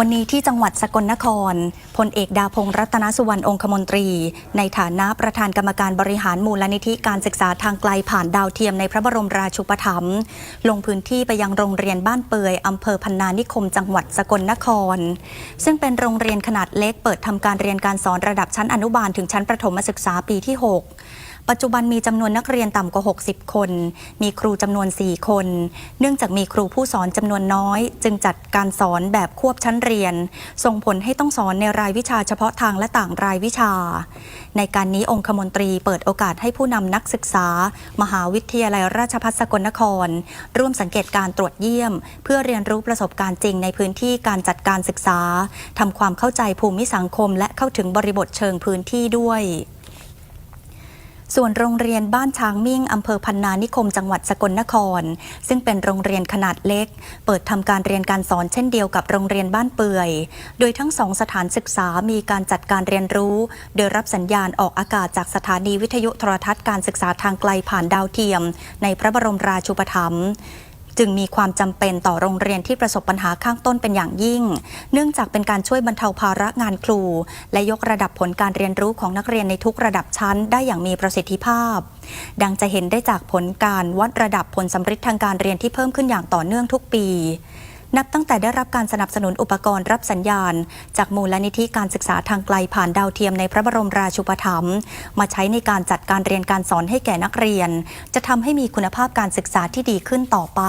วันนี้ที่จังหวัดสกลนคร พลเอกดาพงศ์รัตนสุวรรณองคมนตรี ในฐานะประธานกรรมการบริหารมูลนิธิการศึกษาทางไกลผ่านดาวเทียมในพระบรมราชูปถัมภ์ลงพื้นที่ไปยังโรงเรียนบ้านเปื่อยอำเภอพันนานิคม จังหวัดสกลนคร ซึ่งเป็นโรงเรียนขนาดเล็กเปิดทำการเรียนการสอนระดับชั้นอนุบาลถึงชั้นประถมศึกษาปีที่ 6 ปัจจุบันมีจำนวนนักเรียนต่ำกว่า 60 คน มีครูจำนวน 4 คน เนื่องจากมีครูผู้สอนจำนวนน้อย จึงจัดการสอนแบบควบชั้นเรียน ส่งผลให้ต้องสอนในรายวิชาเฉพาะทางและต่างรายวิชา ในการนี้องคมนตรีเปิดโอกาสให้ผู้นำนักศึกษา มหาวิทยาลัยราชภัฏสกลนคร ร่วมสังเกตการตรวจเยี่ยม เพื่อเรียนรู้ประสบการณ์จริงในพื้นที่การจัดการศึกษาทำความเข้าใจภูมิสังคม และเข้าถึงบริบทเชิงพื้นที่ด้วย ส่วนโรงเรียนบ้านช้างมิ่งอำเภอพันนานิคมจังหวัดสกลนคร ซึ่งเป็นโรงเรียนขนาดเล็ก เปิดทำการเรียนการสอนเช่นเดียวกับโรงเรียนบ้านเปื่อย โดยทั้งสองสถานศึกษามีการจัดการเรียนรู้ โดยรับสัญญาณออกอากาศจากสถานีวิทยุโทรทัศน์การศึกษาทางไกลผ่านดาวเทียม ในพระบรมราชูปถัมภ์ จึงมีความจำเป็นต่อโรงเรียนที่ประสบปัญหาข้างต้นเป็นอย่างยิ่ง เนื่องจากเป็นการช่วยบรรเทาภาระงานครู และยกระดับผลการเรียนรู้ของนักเรียนในทุกระดับชั้นได้อย่างมีประสิทธิภาพ ดังจะเห็นได้จากผลการวัดระดับผลสำฤทธิ์ทางการเรียนที่เพิ่มขึ้นอย่างต่อเนื่องทุกปี นับตั้งแต่ได้รับการสนับสนุนอุปกรณ์รับสัญญาณ จากมูลนิธิการศึกษาทางไกลผ่านดาวเทียมในพระบรมราชูปถัมภ์มาใช้ในการจัดการเรียนการสอนให้แก่นักเรียน จะทำให้มีคุณภาพการศึกษาที่ดีขึ้นต่อไป